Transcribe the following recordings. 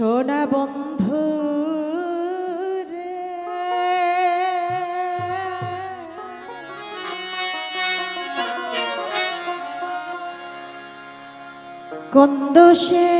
সোনা বন্ধু কোন দোষে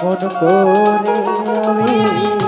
মন করে আমি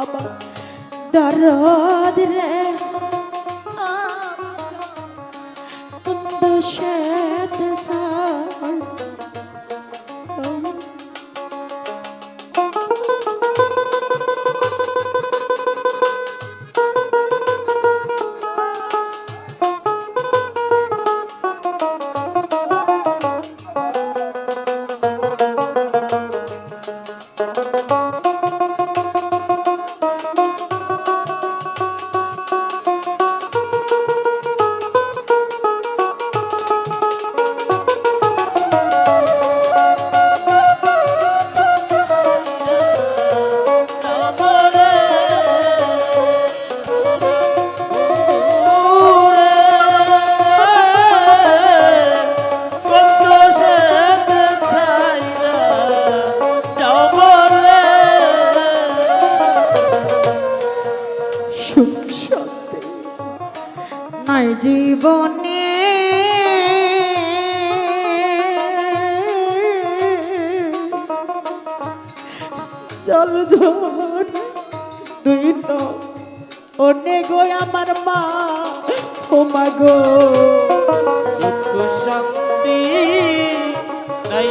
আমার দরদ রে তুই তো অনেক আমার মা ও মা গো। শান্তি নাই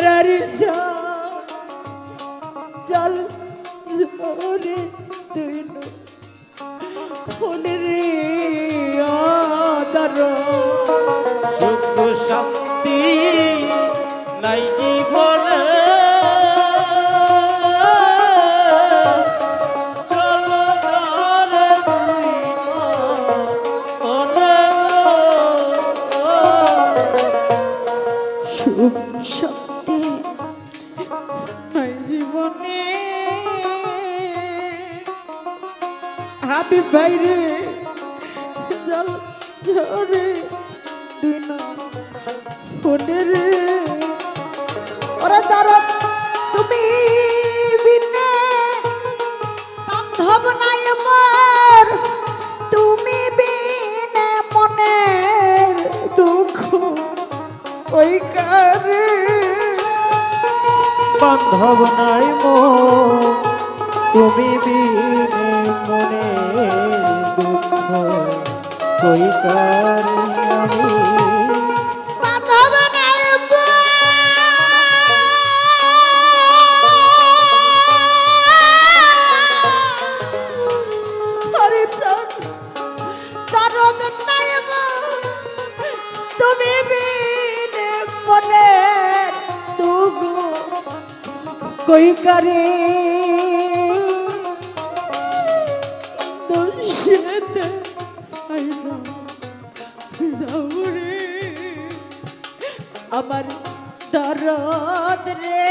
আমার জল জোরে তুই ফোনে রে সুখ শান্তি নাই হাবি বাইরে। জল ঝরে দুই না ফোনে রে। ওরা দাঁড়াত তুমি বিনে বান্ধব নাই আমার। তুমি বিনে মনের দুঃখ ওই কারে। বান্ধব নাই মো তুমি মনে দুঃখ কই কারি নাই হরিচন দরদ রে।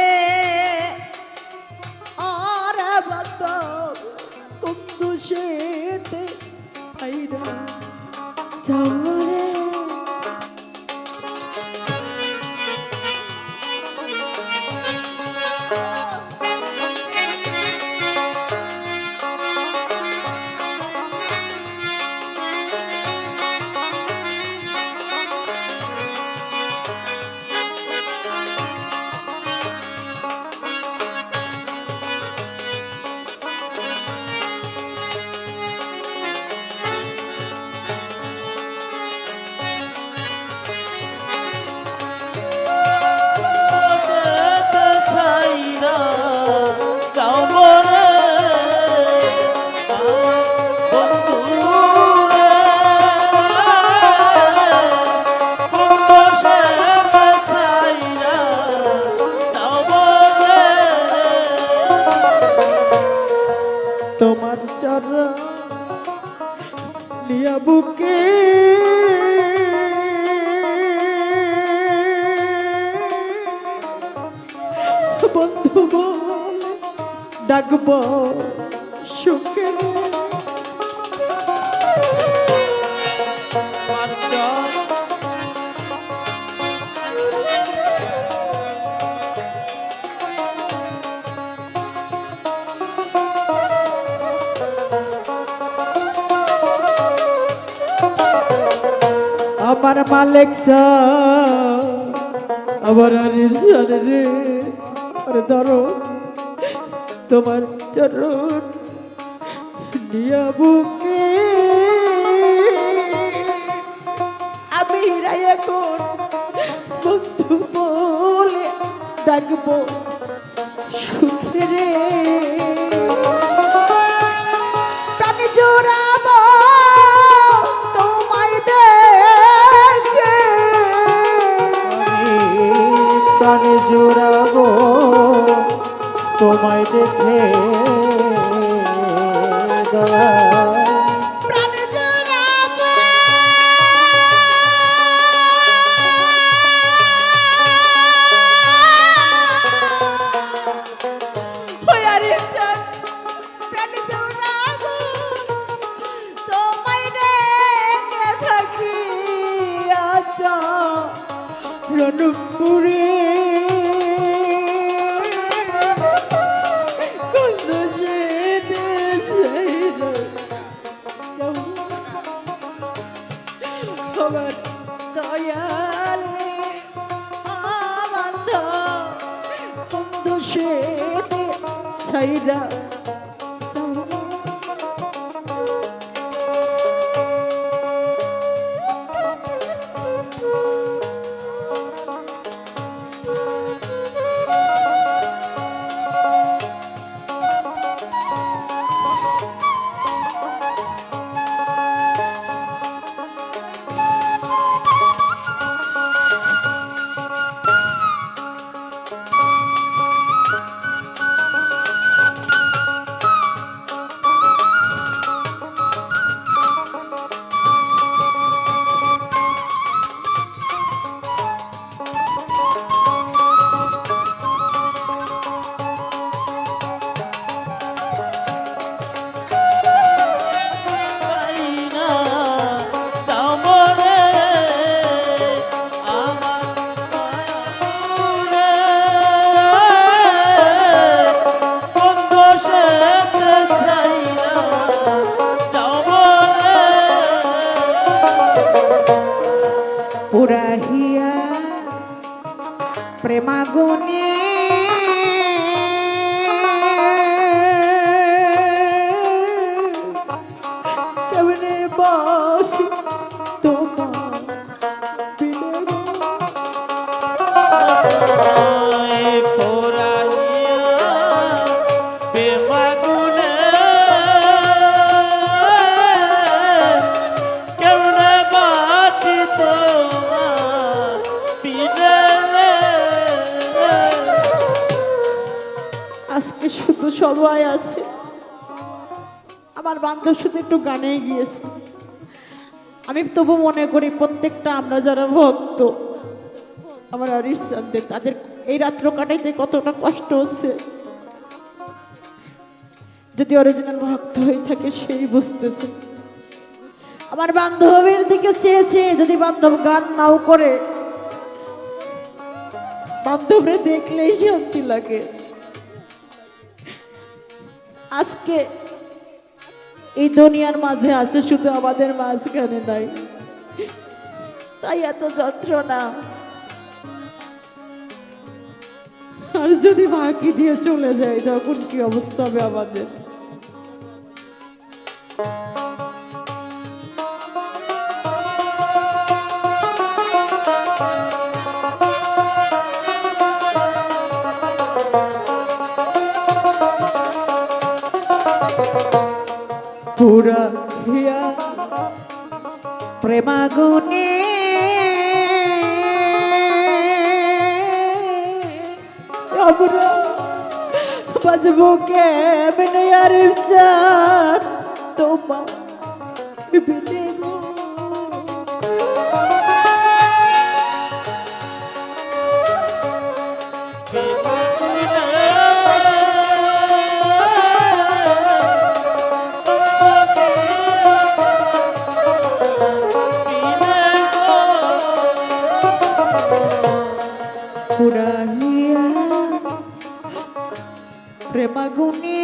ডাকবো সুখে। আমার মালিক আমার রে ধরো তোমার চরণ দিয়া বুকে। আমি রায় এখন বন্ধু বলে ডাকবো? প্রেমাগুনে শুধু সবাই আছে। আমার বান্ধব শুধু একটু গানে গিয়েছে। আমি তবু মনে করি প্রত্যেকটা আমরা যারা ভক্ত, আমার অরিশানদের তাদের এই রাত্র কাটাইতে কতটা কষ্ট হচ্ছে। যদি অরিজিনাল ভক্ত হয়ে থাকে, সেই বুঝতেছে। আমার বান্ধবের দিকে চেয়েছে যদি বান্ধব গান নাও করে, বান্ধবরে দেখলেই শান্তি লাগে। আজকে এই দুনিয়ার মাঝে আছে, শুধু আমাদের মাঝখানে নাই। তাই এত যন্ত্রণা। আর যদি বাকি দিয়ে চলে যায়, তখন কি অবস্থা হবে আমাদের? প্রেমাগুনে আমরা বাজবো কেমনে আর চাঁদ তোমার আগুনে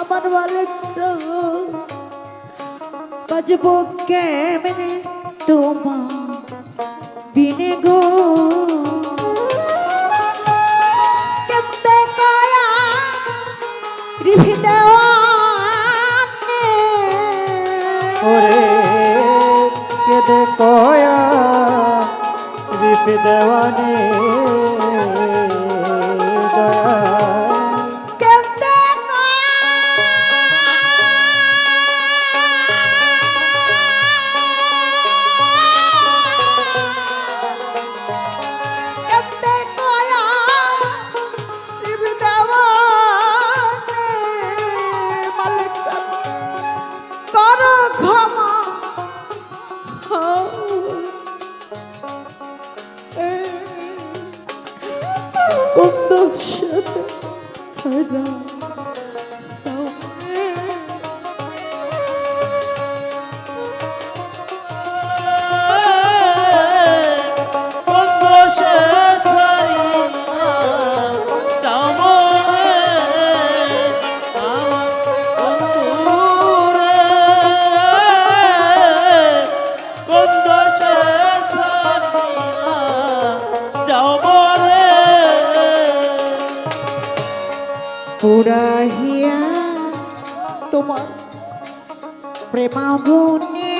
আমার বলে বাজব কেমনে? তোমার পুরাহিয়া তোমার প্রেমা প্রেমাগুনে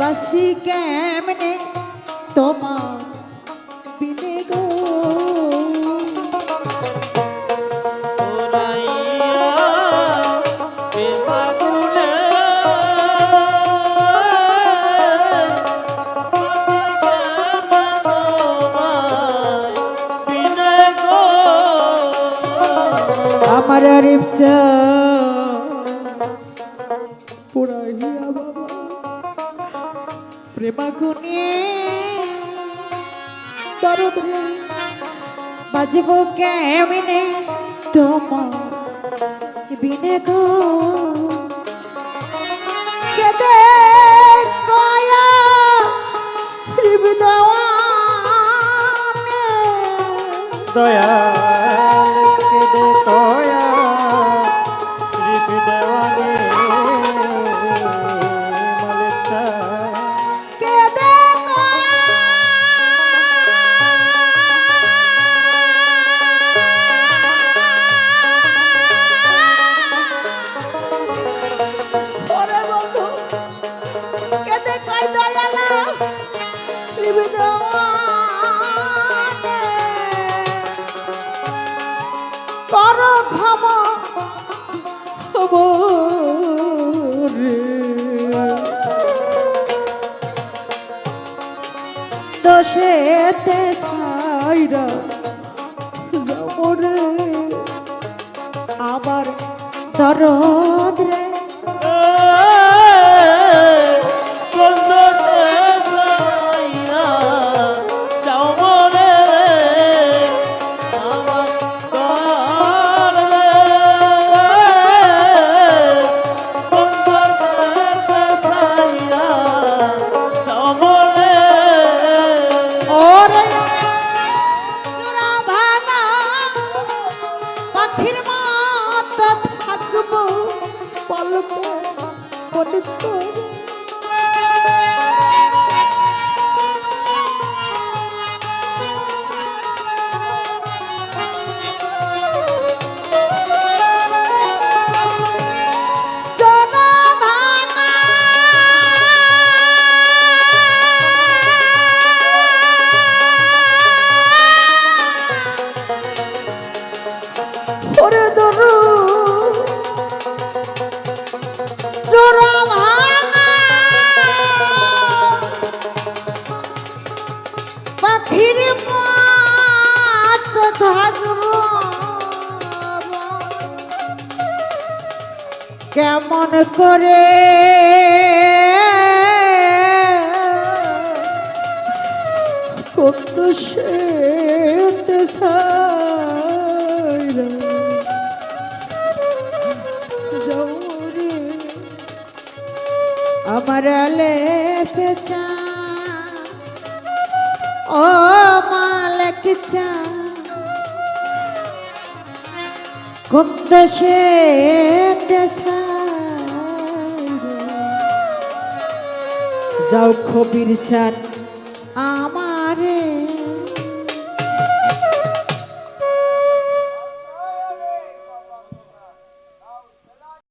বাসি কেমনে তোমার বাগুনে দরদ বাজব কেমনে? তোমার বিনে গো কেদে কয়া হৃদয় দয়া। 알아 কত সেতে আমার আলে পেঁচা ও মালক চা। কত সেতে যাও খবির চান